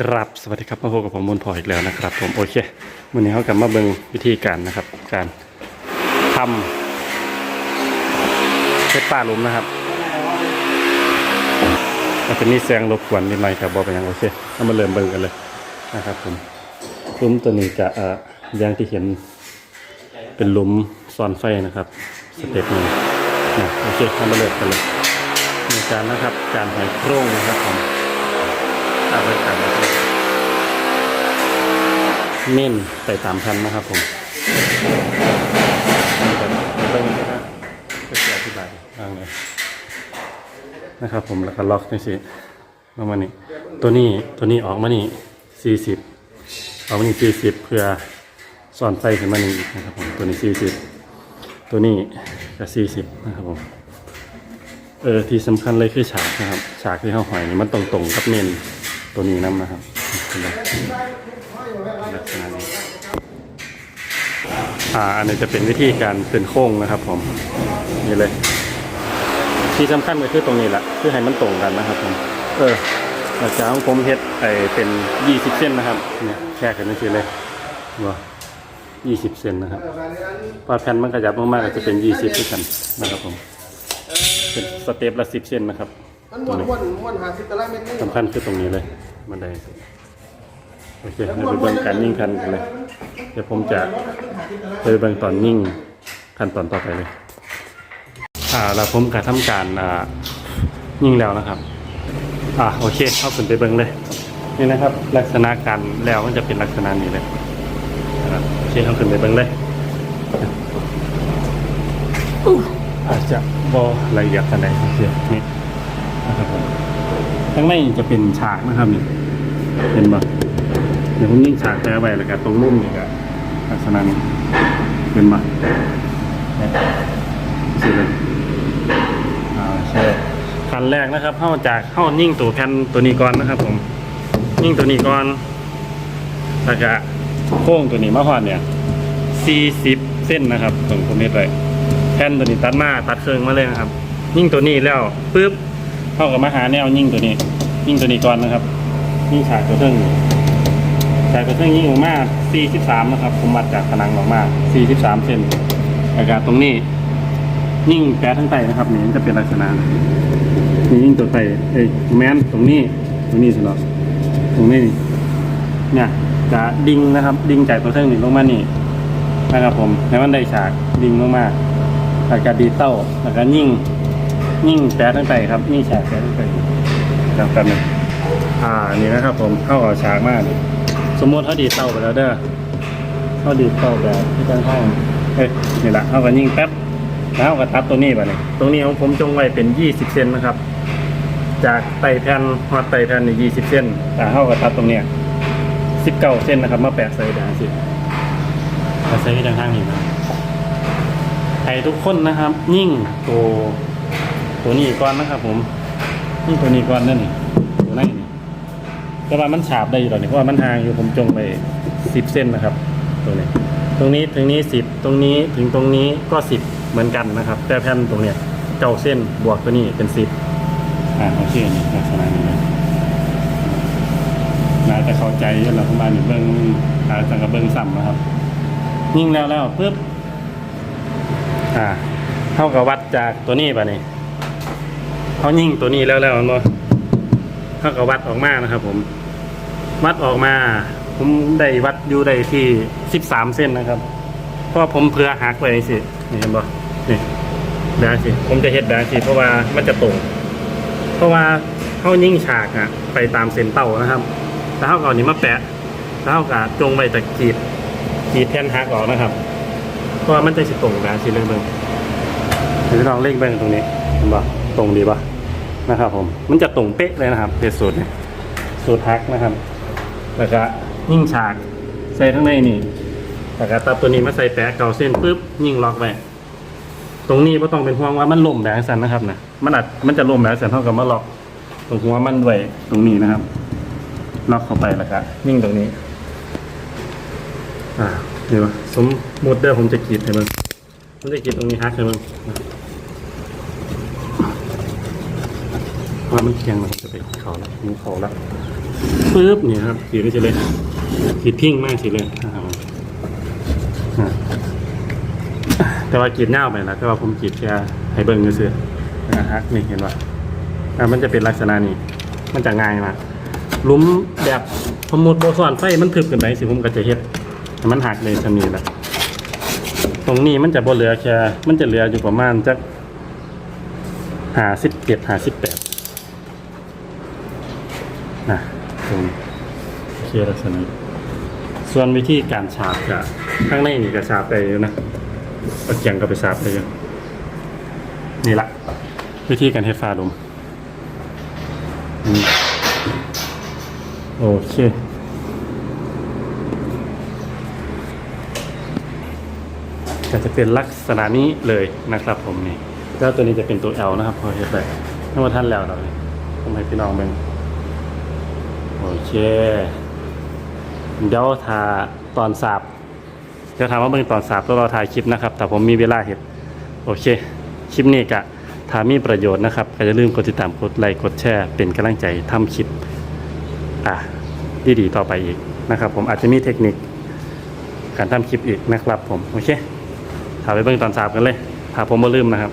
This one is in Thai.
ครับสวัสดีครับมาพบกับผมมนพออีกแล้วนะครับผมโอเควันนี้เขากลับมาเบิ่งวิธีการนะครับ การทำเพชรป้าลุมนะครับมันจะมีแสงรบกวนนิดหน่อยครับบอกไปยังโอเคเรามาเริ่มเบิ่งกันเลยนะครับผมลุมตัวนี้จะเอ่ออย่างที่เห็นเป็นลุมซ่อนไฟนะครับสเต็ปนึงนะโอเคเรามาเริ่มกันเลยในการนะครับ การหอยโครงนะครับผม ตามไปตามนะครับเน้นไปตามพันนะครับผมเบิ้งนะครับก็จะอธิบายบ้างเลยนะครับผมแล้วก็ล็อกนี่สิประมาณนี้ตัวนี้ตัวนี้ออกมานี่สี่สิบออกมานี่สี่สิบเพื่อซ่อนไฟขึ้นมานี่อีกนะครับผมตัวนี้สี่สิบตัวนี้ก็สี่สิบนะครับผมเออที่สำคัญเลยคือฉากนะครับ ฉากที่เขาหอยนี่มันตรงตรงๆกับเมน ตัวนี้นํนะครับเห็นไหมลักษณะนี้อ่าอันนี้จะเป็นวิธีการเป็นโค้งนะครับ ผมนี่เลย ที่สำคัญก็คือตรงนี้แหละคือให้มันตรงกันนะครับผมเออหลักจากของผมเฮ็ดไอเป็นยี่สิบเส้นนะครับเนี่ยแค่กันนี่สิเลยว่ายี่สิบเซนนะครับพอแผ่นมันขยับมากๆก็จะเป็นยี่สิบด้วยกันนะครับผมเป็นสเต็ปละสิบเซนนะครับ มันม้วนม้วนม้วนหาสิบตารางเมตรนี่สำคัญคือตรงนี้เลยบันไดโอเคเดี๋ยวไปเบิ่งการยิ่งคันกันเลย เดี๋ยวผมจะไปเบิ่งตอนยิ่งขั้นตอนต่อไปเลย อ่าแล้วผมก็ทำการอ่ายิ่งแล้วนะครับ อ่าโอเคเข้าขึ้นไปเบิ่งเลย นี่นะครับ ลักษณะการแล้วมันจะเป็นลักษณะนี้เลยนะครับโอเคเข้าขึ้นไปเบิ่งเลยอาจจะบอละเอียดขนาดไหนเสียนี่ นะครับผมข้างในจะเป็นฉากนะครับนี่เห็นปะเดี๋ยวผมยิ่งฉากแท้ไปแล้วก็ตรงมุมนี่ก็ลักษณะนี้เป็นปะเนี่สิเลยอ่าใช่ขั้นแรกนะครับเข้าจากเข้ายิ่งตัวแผ่นตัวนี้ก่อนนะครับ ผมยิ่งตัวนี้ก่อนแล้วก็โค้งตัวนี้มาหอดเนี่ย40เส้นนะครับผมผมเน็ตไว้แผ่นตัวนี้ตัดมาตัดเครื่องมาเลยนะครับ ยิ่งตัวนี้แล้วปุ๊บ เข้ากับมาหาแนวยิ่งตัวนี้ ยิ่งตัวนี้ก่อนนะครับ ยิ่งฉากตัวเครื่องฉากตัวเครื่องยิ่งออกมา43นะครับ ผมวัดจากผนังออกมา43เซนอากาศตรงนี้ ยิ่งแปะทั้งไตนะครับนี่จะเป็นลักษณะนี่ยิ่งตัวไตเอ้แมนตรงนี้ตรงนี้สิเนาะตรงนี้เนี่ยจะดิ่งนะครับ ดิ่งจากตัวเครื่องนี่ลงมานี่นะครับผมในวันได้ฉากดิ่งลงมาแล้วก็ดีเต้าแล้วก็ยิ่ง ยิ่งแปะทั้งใจครับยิ่งฉากแปะทั้งใจครับกันนะอ่านี่นะครับ ผมเข้ากับฉากมากสมมติเขาดีเต้าไปแล้วเด้อเขาดีเต้าแบบที่ข้างข้างเอ้ยนี่แหละเข้าก็ยิ่งแป๊บแล้วเขาก็ทับตัวนี้ไปเนี่ยตรงนี้ของผมจงไว้เป็นยี่สิบเซนนะครับ จากไตแผ่นฮอดไตแผ่นในยี่สิบเซนแต่เข้าก็ทับตรงเนี้ยสิบเก้าเซนนะครับ มาแปะใส่ดาสิมาใช้ทางข้างนี้นะไอ้ทุกคนนะครับ ยิ่งโต ตัวนี้ก่อนนะครับผมยิ่งตัวนี้ก่อนนั่นนี่ตัวไหนนี่แต่ว่ามันฉาบได้อยู่ตอนนี้เพราะว่ามันห่างอยู่ผมจงไปสิบเส้นนะครับ ตัวนี้ ตรงนี้ถึงนี้สิบตรงนี้ถึงตรงนี้ก็สิบเหมือนกันนะครับ แต่แผ่นตรงเนี้ยเก้าเส้นบวกตัวนี้เป็นสิบอ่าโอเคนี่ลักษณะนี้เลยน่าจะเข้าใจแล้วเราเข้ามานี่เบิ้งอาจจะกับเบิ้งซ้ำนะครับ ยิงแล้วแล้วปุ๊บอ่าเท่ากับวัดจากตัวนี้ป่ะนี่ เขายิ่งตัวนี้แล้วแล้วมันบ่เท่ากับวัดออกมานะครับ ผม วัดออกมา ผมได้วัดอยู่ได้ที่สิบสามเส้นนะครับ เพราะว่าผมเพื่อหักไว้สินี่เห็นบ่นี่แบบสิ ผมจะเฮ็ดแบบสิ เพราะว่ามันจะตรงเพราะว่าเขายิ่งฉากอะไปตามเส้นเต้านะครับแล้วเขาก็เอานี้มาแปะแล้วเขาก็จงไว้ตะกีดขีดแผ่นหักออกนะครับเพราะว่ามันจะสิตรงนะสิเรื่องเบิ่งเดี๋ยวลองเลขเบิ่งตรงนี้เห็นปะตรงดีปะ นะครับผมมันจะตรงเป๊ะเลยนะครับเป็นสูตรเนี่ยสูตรฮักนะครับ แล้วก็ยิ่งฉากใส่ทั้งในนี่แล้วก็ตัดตัวนี้มาใส่แปะเกาเส้นปุ๊บยิ่งล็อกไว้ตรงนี้ไม่ต้องเป็นห่วงว่ามันล่มแบบสันนะครับนะมันอาจมันจะล่มแบบสันเท่ากับมาล็อก ตรงหัวมันด้วยตรงนี้นะครับล็อกเข้าไปแล้วก็ยิ่งตรงนี้ อ่าเดี๋ยวสมมติเดี๋ยวผมจะกรีดให้มึงผมจะกรีดตรงนี้ฮักให้มึง ว่ามันเคียงแล้วผมจะไปเขาแล้วมึงเขาแล้วปึ๊บนี่ครับขีดก็จะเลยขีดพิ้งมากสิเลยนะครับแต่ว่าขีดเน่าไปแล้วแต่ว่าผมขีดแค่ให้เบิ้งซื้อนะฮะนี่เห็นว่ามันจะเป็นลักษณะนี้ มันจะง่ายมากหลุมแบบสมมติโบสอนไฟมันถึกกันไหนสิผมก็จะเฮ็ดให้มันหักเลยจะมีแหละตรงนี้มันจะบ่เหลือแค่มันจะเหลืออยู่ประมาณจักหาสิบเจ็ดหาสิบแปด นะตรงโอเคลักษณะส่วนวิธีการฉาบจะข้างในนี่ก็ฉาบไปอยู่นะเอาเกียงก็ไปฉาบไปอยู่นี่ละวิธีการเฮ็ดฟ้าลมอืมโอเคก็จะเป็นลักษณะนี้เลยนะครับผมนี่แล้วตัวนี้จะเป็นตัว L นะครับพอเห็นไปถ้าว่าท่านแล้วเราเลยผมให้พี่น้องเป็น โอเค เดี๋ยวทาตอนสาบเดี๋ยวถามว่าเบิ่งตอนสาบแล้วเราถ่ายคลิปนะครับแต่ผมมีเวลาเห็นโอเค คลิปนี้ก็ถ้ามีประโยชน์นะครับก็อย่าลืมกดติดตามกดไลค์กดแชร์เป็นกำลังใจทำคลิปอะดีๆต่อไปอีกนะครับผมอาจจะมีเทคนิคการทำคลิปอีกนะครับผม โอเคถามไปเบิ่งตอนสาบกันเลยถ้าผมมาลืมนะครับ